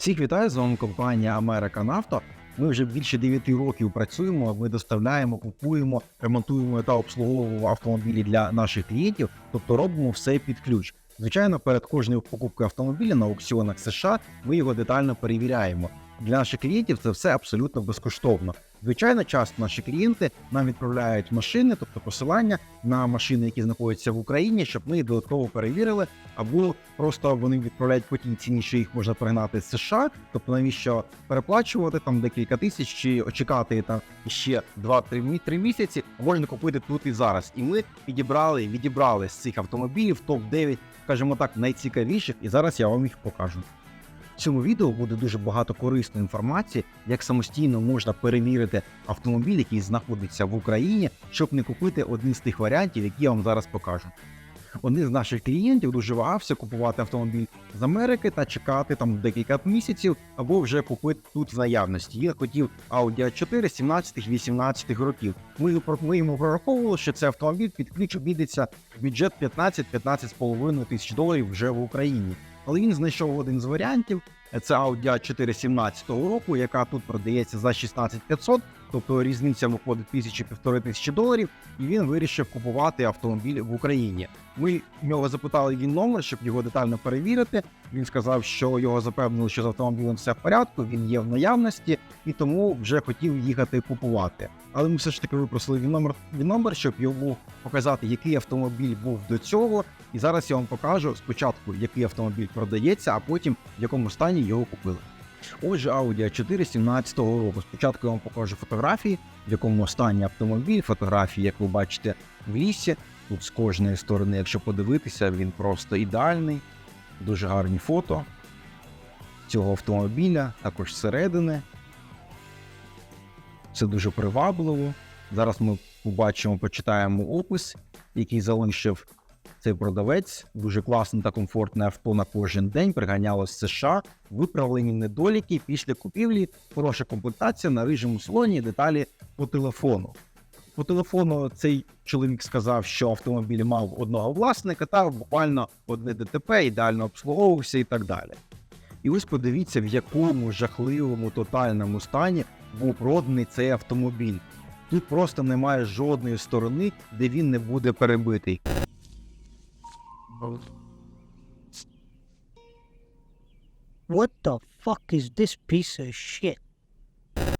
Всіх вітаю з вами компанія Америка Auto. Ми вже більше 9 років працюємо. Ми доставляємо, купуємо, ремонтуємо та обслуговуємо автомобілі для наших клієнтів, тобто робимо все під ключ. Звичайно, перед кожною покупкою автомобіля на аукціонах США ми його детально перевіряємо. Для наших клієнтів це все абсолютно безкоштовно. Звичайно, часто наші клієнти нам відправляють машини, тобто посилання на машини, які знаходяться в Україні, щоб ми додатково перевірили, або просто вони відправляють по тій ціні, що їх можна пригнати з США. Тобто, навіщо переплачувати там декілька тисяч чи чекати там ще 2-3 місяці, можна купити тут і зараз. І ми підібрали, відібрали з цих автомобілів топ 9 скажімо так, найцікавіших, і зараз я вам їх покажу. Цьому відео буде дуже багато корисної інформації, як самостійно можна перевірити автомобіль, який знаходиться в Україні, щоб не купити один з тих варіантів, які я вам зараз покажу. Один з наших клієнтів дуже вагався купувати автомобіль з Америки та чекати там декілька місяців або вже купити тут в наявності. Він хотів Audi A4 17-18 років. Ми, ми йому прораховували, що цей автомобіль під ключ обійдеться в бюджет 15-15,5 тисяч доларів вже в Україні. Але він знайшов один з варіантів. Це Audi A4 17 року, яка тут продається за 16500, тобто різниця виходить тисячі півтори тисячі доларів, і він вирішив купувати автомобіль в Україні. Ми в нього запитали він номер, щоб його детально перевірити. Він сказав, що його запевнили, що з автомобілем все в порядку, він є в наявності, і тому вже хотів їхати купувати. Але ми все ж таки випросили він номер, він номер, щоб йому показати, який автомобіль був до цього. І зараз я вам покажу спочатку, який автомобіль продається, а потім в якому стані його купили. Отже, Audi A4 17 року. Спочатку я вам покажу фотографії, в якому стані автомобіль. Фотографії, як ви бачите, в лісі. Тут з кожної сторони, якщо подивитися, він просто ідеальний. Дуже гарні фото цього автомобіля, також зсередини. Це дуже привабливо. Зараз ми побачимо, почитаємо опис, який залишив цей продавець. Дуже класне та комфортне авто на кожен день. Приганяло з США. Виправлені недоліки після купівлі, хороша комплектація на рижому салоні, деталі по телефону. По телефону цей чоловік сказав, що автомобіль мав одного власника та буквально одне ДТП, ідеально обслуговувався і так далі. І ось подивіться, в якому жахливому тотальному стані був проданий цей автомобіль. Тут просто немає жодної сторони, де він не буде перебитий. What the fuck is this piece of shit?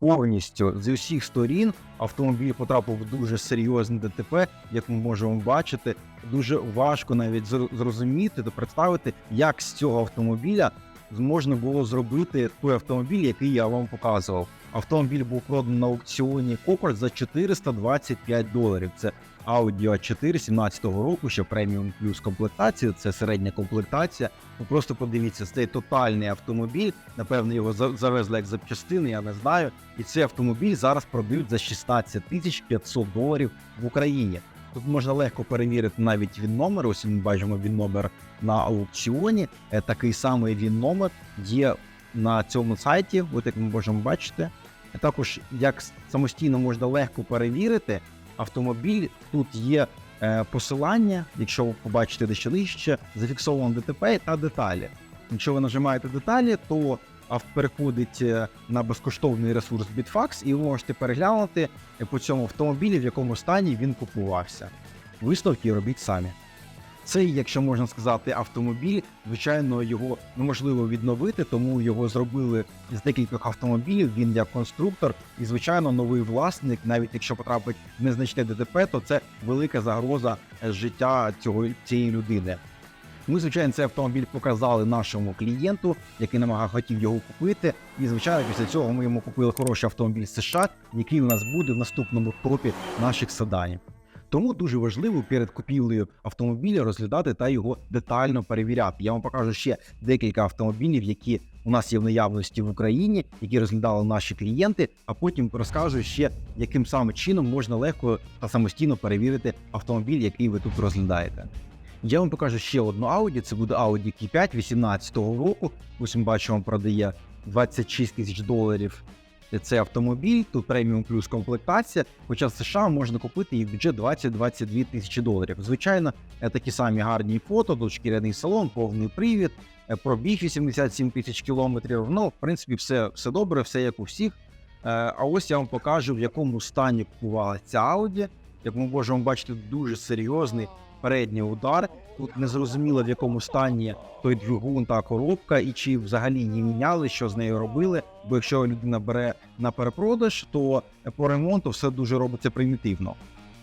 Повністю з усіх сторін автомобіль потрапив в дуже серйозне ДТП, як ми можемо бачити. Дуже важко навіть зр- зрозуміти та представити, як з цього автомобіля можна було зробити той автомобіль, який я вам показував. Автомобіль був проданий на аукціоні Копарт за 425 доларів. Це Audi A4 17 року, ще преміум плюс комплектація, це середня комплектація. Ви просто подивіться, цей тотальний автомобіль. Напевно, його завезли як запчастини, я не знаю. І цей автомобіль зараз продають за 16 тисяч 500 доларів в Україні. Тут можна легко перевірити навіть він номер. Ось ми бачимо він номер на аукціоні. Е, Такий самий він номер є на цьому сайті, от як ми можемо бачити. Е, Також як самостійно можна легко перевірити автомобіль. Тут є е, посилання, якщо ви побачите дещо нижче, зафіксовано ДТП та деталі. Якщо ви нажимаєте деталі, то переходить е, на безкоштовний ресурс Bitfax, і ви можете переглянути е, по цьому автомобілі, в якому стані він купувався. Висновки робіть самі. Цей, якщо можна сказати, автомобіль, звичайно, його неможливо відновити, тому його зробили з декількох автомобілів. Він як конструктор, і звичайно, новий власник, навіть якщо потрапить в незначне ДТП, то це велика загроза е, життя цього цієї людини. Ми, звичайно, цей автомобіль показали нашому клієнту, який намагав хотів його купити. І звичайно, після цього ми йому купили хороший автомобіль США, який у нас буде в наступному топі наших седанів. Тому дуже важливо перед купівлею автомобіля розглядати та його детально перевіряти. Я вам покажу ще декілька автомобілів, які у нас є в наявності в Україні, які розглядали наші клієнти. А потім розкажу ще, яким саме чином можна легко та самостійно перевірити автомобіль, який ви тут розглядаєте. Я вам покажу ще одну Audi. Це буде Audi Q5 18 року. Ось ми бачимо, продає 26 тисяч доларів. Цей автомобіль. Тут преміум плюс комплектація. Хоча в США можна купити їх бюджет 20-22 тисячі доларів. Звичайно, е, такі самі гарні фото, тут шкіряний салон, повний привід, е, пробіг 87 тисяч кілометрів. Ну, в принципі, все, все добре, все як у всіх. Е, А ось я вам покажу, в якому стані купувала ця Audi. Як ми можемо бачити, дуже серйозний передній удар. Тут не зрозуміло в якому стані той двигун та коробка, і чи взагалі її міняли, що з нею робили. Бо якщо людина бере на перепродаж, то по ремонту все дуже робиться примітивно.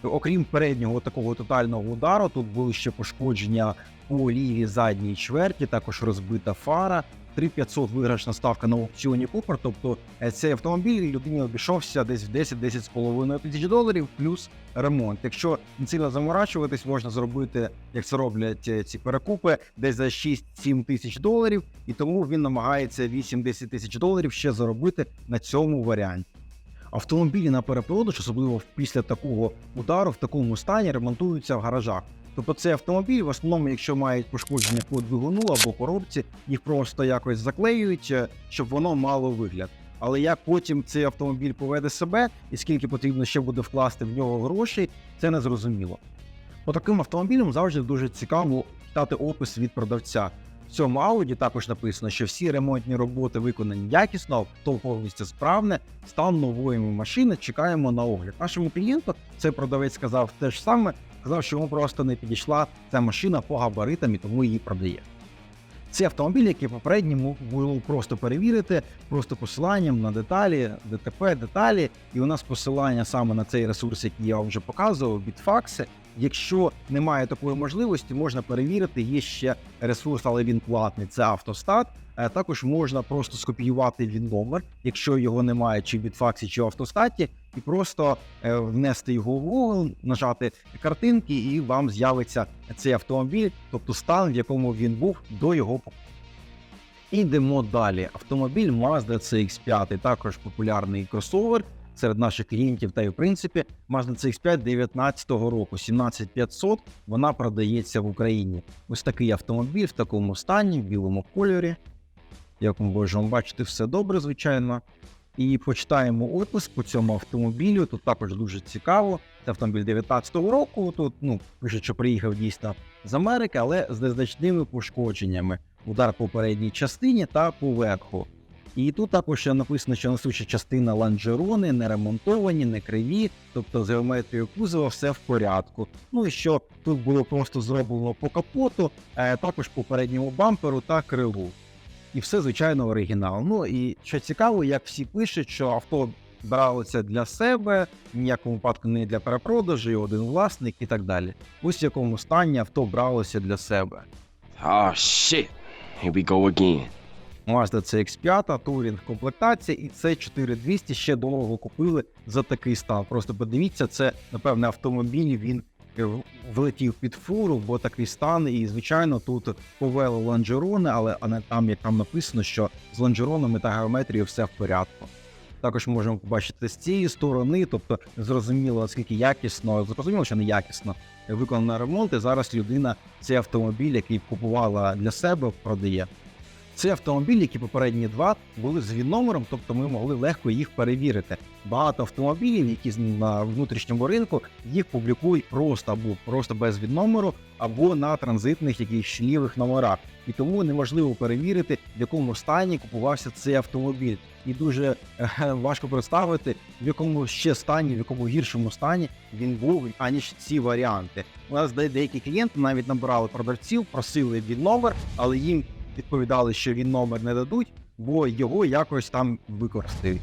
Окрім переднього такого тотального удару, тут були ще пошкодження у лівій задній чверті, також розбита фара. 3500 виграшна ставка на аукціоні Купер. Тобто е, цей автомобіль людині обійшовся десь в 10-10,5 тисяч доларів плюс ремонт. Якщо не сильно заморачуватись, можна зробити, як це роблять е, ці перекупи, десь за 6-7 тисяч доларів, і тому він намагається 8-10 тисяч доларів ще заробити на цьому варіанті. Автомобілі на перепродаж, особливо після такого удару, в такому стані ремонтуються в гаражах. Тобто цей автомобіль, в основному, якщо мають пошкодження по двигуну або коробці, їх просто якось заклеюють, е, щоб воно мало вигляд. Але як потім цей автомобіль поведе себе і скільки потрібно ще буде вкласти в нього грошей, це не зрозуміло. По таким автомобілям завжди дуже цікаво читати опис від продавця. В цьому ауді також написано, що всі ремонтні роботи виконані якісно, авто повністю справне, стан нової машини чекаємо на огляд. Нашому клієнту цей продавець сказав те ж саме, сказав, що йому просто не підійшла ця машина по габаритам і тому її продає. Це автомобіль, який попередньому було просто перевірити, просто посиланням на деталі, ДТП, деталі, і у нас посилання саме на цей ресурс, який я вам вже показував, Bitfax. Якщо немає такої можливості, можна перевірити. Є ще ресурс, але він платний. Це автостат. Е, Також можна просто скопіювати він номер, якщо його немає, чи в Bitfax, чи в автостаті, і просто е, внести його в Google, нажати картинки, і вам з'явиться цей автомобіль, тобто стан, в якому він був до його покупки. Ідемо далі. Автомобіль Mazda CX5, також популярний кросовер серед наших клієнтів, та й в принципі Mazda CX5 19 року, 17500, вона продається в Україні. Ось такий автомобіль в такому стані, в білому кольорі. Як ми можемо бачити, все добре, звичайно. І почитаємо опис по цьому автомобілю. Тут також дуже цікаво. Це автомобіль 19-го року. Тут ну пише, що приїхав дійсно з Америки, але з незначними пошкодженнями. Удар по передній частині та по верху. І тут також ще написано, що несуча частина ланжерони не ремонтовані, не криві, тобто з геометрією кузова все в порядку. Ну і що тут було просто зроблено по капоту, е, також по передньому бамперу та крилу. І все, звичайно, оригінал. Ну і що цікаво, як всі пишуть, що авто бралося для себе, в ніякому випадку не для перепродажу, і один власник і так далі. Ось в якому стані авто бралося для себе. Oh shit. Here we go again. Mazda CX5, турінг комплектація, і це 4200 ще дорого купили за такий стан. Просто подивіться, це напевне автомобіль. Він е, влетів під фуру, бо такий стан. І звичайно, тут повели лонжерони, але там, як там написано, що з лонжеронами та геометрією все в порядку. Також можемо побачити з цієї сторони, тобто зрозуміло, наскільки якісно, зрозуміло, що не якісно виконано ремонт. І зараз людина цей автомобіль, який купувала для себе, продає. Це автомобіль, які попередні два були з ВІН-номером, тобто ми могли легко їх перевірити. Багато автомобілів, які на внутрішньому ринку, їх публікують просто або просто без ВІН-номеру, або на транзитних якихось лівих номерах. І тому неможливо перевірити, в якому стані купувався цей автомобіль. І дуже важко представити, в якому ще стані, в якому гіршому стані він був, аніж ці варіанти. У нас де- деякі клієнти навіть набирали продавців, просили ВІН-номер, але їм відповідали, що він номер не дадуть, бо його якось там використають.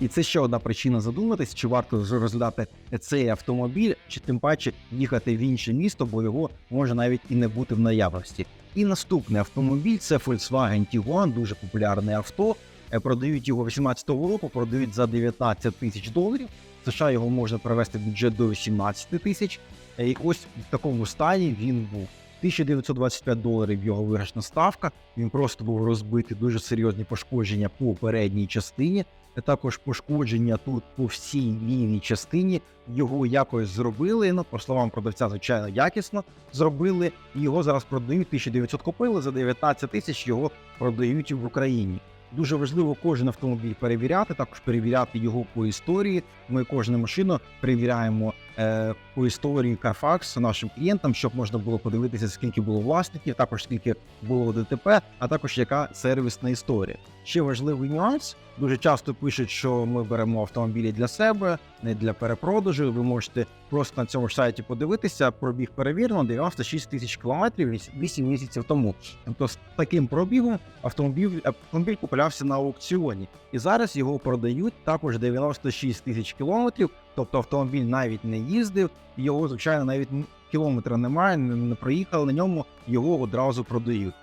І це ще одна причина задуматись, чи варто розглядати цей автомобіль, чи тим паче їхати в інше місто, бо його може навіть і не бути в наявності. І наступний автомобіль це Volkswagen Tiguan, дуже популярне авто. Е, Продають його 18-го року, продають за 19 тисяч доларів. В США його можна привести в бюджет до 18 тисяч. Е, І ось в такому стані він був. 1925 доларів його виграшна ставка. Він просто був розбитий, дуже серйозні пошкодження по передній частині. а Також пошкодження тут по всій лівій частині. Його якось зробили. Ну, по словам продавця, звичайно, якісно зробили. І його зараз продають 1900 купили за 19 тисяч. Його продають в Україні. Дуже важливо кожен автомобіль перевіряти, також перевіряти його по історії. Ми кожну машину перевіряємо е, по історії Carfax нашим клієнтам, щоб можна було подивитися, скільки було власників, також скільки було ДТП, а також яка сервісна історія. Ще важливий нюанс. Дуже часто пишуть, що ми беремо автомобілі для себе, не для перепродажу. Ви можете просто на цьому ж сайті подивитися. Пробіг перевірено 96 тисяч кілометрів 8 місяців тому. Тобто з таким пробігом автомобіль автомобіль куплявся на аукціоні, і зараз його продають також 96 тисяч кілометрів. Тобто автомобіль навіть не їздив, його звичайно навіть кілометра немає, не, не проїхали на ньому, його одразу продають.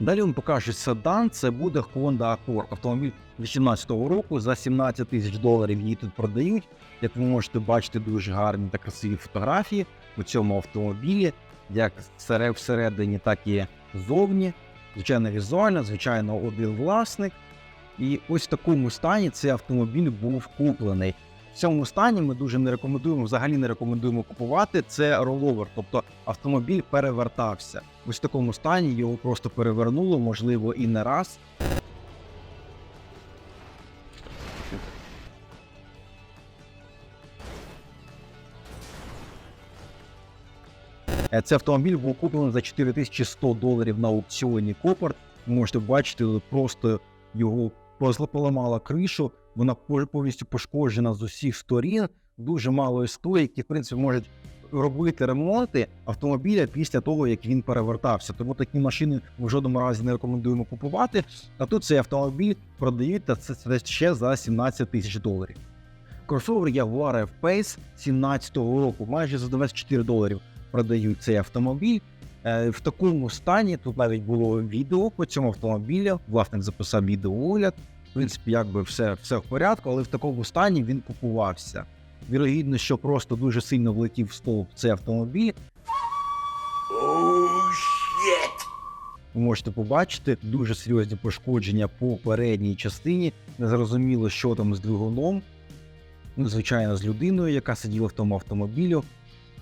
Далі вам покажу седан. Це буде Honda Accord. Автомобіль 2018 року за 17 тисяч доларів її тут продають. Як ви можете бачити, дуже гарні та красиві фотографії у цьому автомобілі, як всередині, так і ззовні. Звичайно, візуально, звичайно, один власник. І ось в такому стані цей автомобіль був куплений. Цьому стані ми дуже не рекомендуємо, взагалі не рекомендуємо купувати. Це роловер, тобто автомобіль перевертався. Ось в такому стані його просто перевернуло, можливо, і не раз. Е, Цей автомобіль був куплений за 4100 доларів на аукціоні Копарт. Ви можете бачити, просто його поламала кришу, вона повністю пошкоджена з усіх сторін. Дуже мало історій, які в принципі можуть робити ремонти автомобіля після того, як він перевертався. Тому такі машини в жодному разі не рекомендуємо купувати. А тут цей автомобіль продають та це, ще за 17 тисяч доларів. Кросовер Jaguar F-Pace 17-го року, майже за 24 доларів продають цей автомобіль. Е, В такому стані тут навіть було відео по цьому автомобілю. Власник записав відеоогляд. В принципі, якби все, все в порядку, але в такому стані він купувався. Вірогідно, що просто дуже сильно влетів в стовп цей автомобіль. Ви можете побачити дуже серйозні пошкодження по передній частині. Незрозуміло, що там з двигуном. Ну, звичайно, з людиною, яка сиділа в тому автомобілю.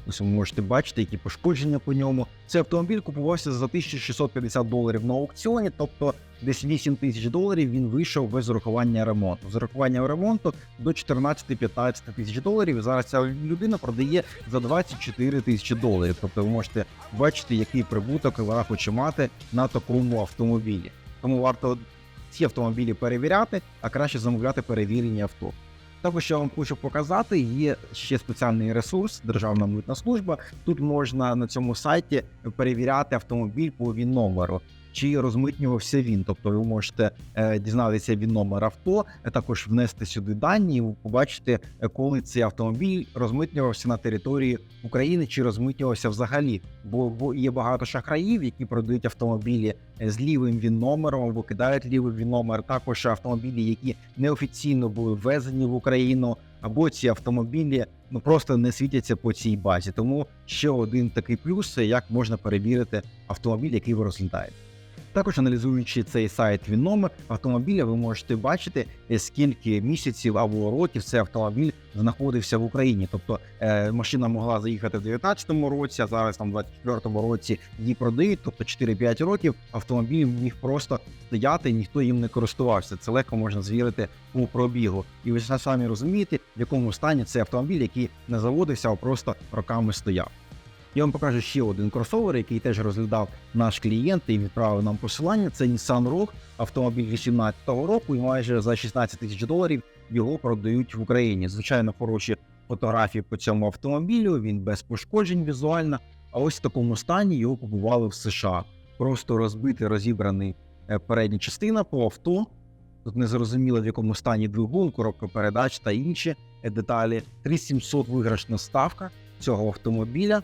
Ось ви можете бачити, які пошкодження по ньому. Цей автомобіль купувався за 1650 доларів на аукціоні, тобто десь 8 тисяч доларів він вийшов без урахування ремонту. З урахуванням ремонту до 14-15 тисяч доларів. Зараз ця людина продає за 24 тисячі доларів. Тобто ви можете бачити, який прибуток вона хоче мати на такому автомобілі. Тому варто ці автомобілі перевіряти, а краще замовляти перевірені авто. Також я вам хочу показати, є ще спеціальний ресурс Державна митна служба. Тут можна на цьому сайті перевіряти автомобіль по він номеру. Чи розмитнювався він, тобто ви можете е, дізнатися він номер авто, е, також внести сюди дані, і ви побачите, е, коли цей автомобіль розмитнювався на території України чи розмитнювався взагалі. Бо, є багато шахраїв, які продають автомобілі з лівим він номером або кидають лівий він номер. Також автомобілі, які неофіційно були ввезені в Україну, або ці автомобілі ну просто не світяться по цій базі. Тому ще один такий плюс, як можна перевірити автомобіль, який ви розглядаєте. Також аналізуючи цей сайт він номер автомобіля, ви можете бачити, е, скільки місяців або років цей автомобіль знаходився в Україні. Тобто е, машина могла заїхати в 2019 році, а зараз там в 2024 році її продають. Тобто 4-5 років автомобіль міг просто стояти, ніхто їм не користувався. Це легко можна звірити у пробігу. І ви самі розумієте, в якому стані цей автомобіль, який не заводився, а просто роками стояв. Я вам покажу ще один кросовер, який теж розглядав наш клієнт і відправив нам посилання. Це Nissan Rogue, автомобіль 18-го року, і майже за 16 тисяч доларів його продають в Україні. Звичайно, хороші фотографії по цьому автомобілю. Він без пошкоджень візуально. А ось в такому стані його купували в США. Просто розбитий, розібраний е, передня частина по авто. Тут не зрозуміло, в якому стані двигун, коробка передач та інші деталі. 3700 виграшна ставка цього автомобіля.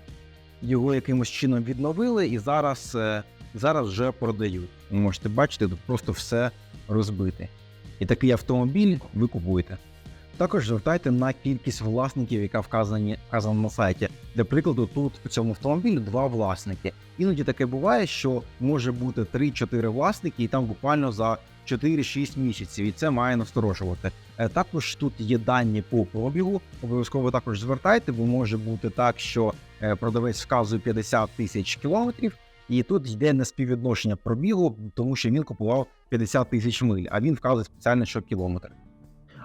Його якимось чином відновили і зараз, е, зараз вже продають. Ви можете бачити, тут просто все розбите. І такий автомобіль ви купуєте. Також звертайте на кількість власників, яка вказані, вказана на сайті. Для прикладу, тут у цьому автомобілі два власники. Іноді таке буває, що може бути 3-4 власники, і там буквально за 4-6 місяців, і це має насторожувати. Е, Також тут є дані по пробігу. Обов'язково також звертайте, бо може бути так, що продавець вказує 50 тисяч кілометрів, І тут йде неспіввідношення пробігу, тому що він купував 50 тисяч миль, а він вказує спеціально, що кілометр.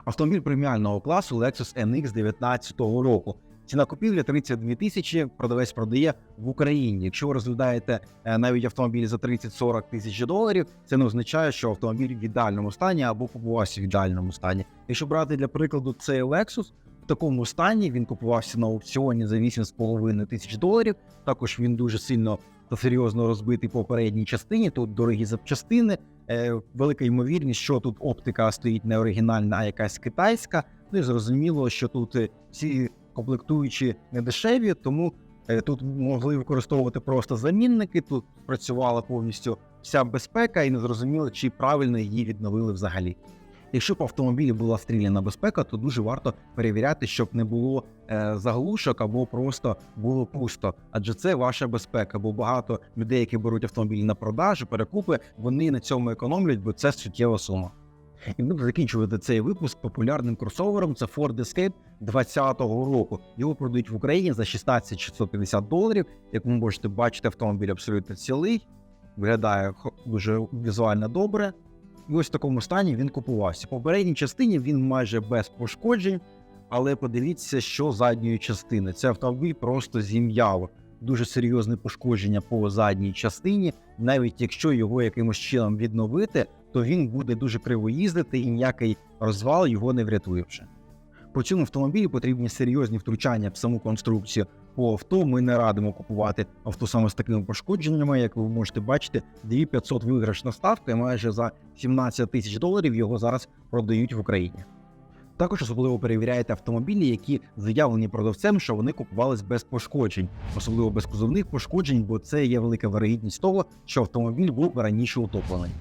Автомобіль преміального класу Lexus NX 19 року. Ціна купівлі 32 тисячі, продавець продає в Україні. Якщо ви розглядаєте е, навіть автомобіль за 30-40 тисяч доларів, це не означає, що автомобіль в ідеальному стані або купувався в ідеальному стані. Якщо брати для прикладу цей Lexus, такому стані він купувався на аукціоні за 8,5 тисяч доларів. Також він дуже сильно та серйозно розбитий по передній частині. Тут дорогі запчастини. Е, велика ймовірність, що тут оптика стоїть не оригінальна, а якась китайська. Ну і зрозуміло, що тут е, всі комплектуючі не дешеві, тому е, тут могли використовувати просто замінники. Тут працювала повністю вся безпека, і не зрозуміло, чи правильно її відновили взагалі. Якщо б автомобілі була стріляна безпека, то дуже варто перевіряти, щоб не було е, заглушок або просто було пусто. Адже це ваша безпека. Бо багато людей, які беруть автомобілі на продажу, перекупи, вони на цьому економлять, бо це суттєва сума. І буду закінчувати цей випуск популярним кросовером. Це Ford Escape 2020 року. Його продають в Україні за 16 650 доларів. Як ви можете бачити, автомобіль абсолютно цілий, виглядає дуже візуально добре. І ось в такому стані він купувався. По передній частині він майже без пошкоджень, але подивіться, що задньої частини. Це автомобіль просто зім'яв. Дуже серйозне пошкодження по задній частині. Навіть якщо його якимось чином відновити, то він буде дуже криво їздити і ніякий розвал його не врятує вже. По цьому автомобілі потрібні серйозні втручання в саму конструкцію по авто. Ми не радимо купувати авто саме з такими пошкодженнями. Як ви можете бачити, 2500 виграшна ставка, і майже за 17 тисяч доларів його зараз продають в Україні. Також особливо перевіряйте автомобілі, які заявлені продавцем, що вони купувались без пошкоджень, особливо без кузовних пошкоджень, бо це є велика вирогідність того, що автомобіль був раніше утоплений.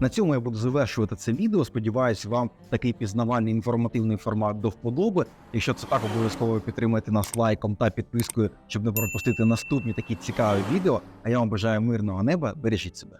На цьому я буду завершувати це відео. Сподіваюсь, вам такий пізнавальний інформативний формат до вподоби. Якщо це так, обов'язково підтримайте нас лайком та підпискою, щоб не пропустити наступні такі цікаві відео. А я вам бажаю мирного неба. Бережіть себе.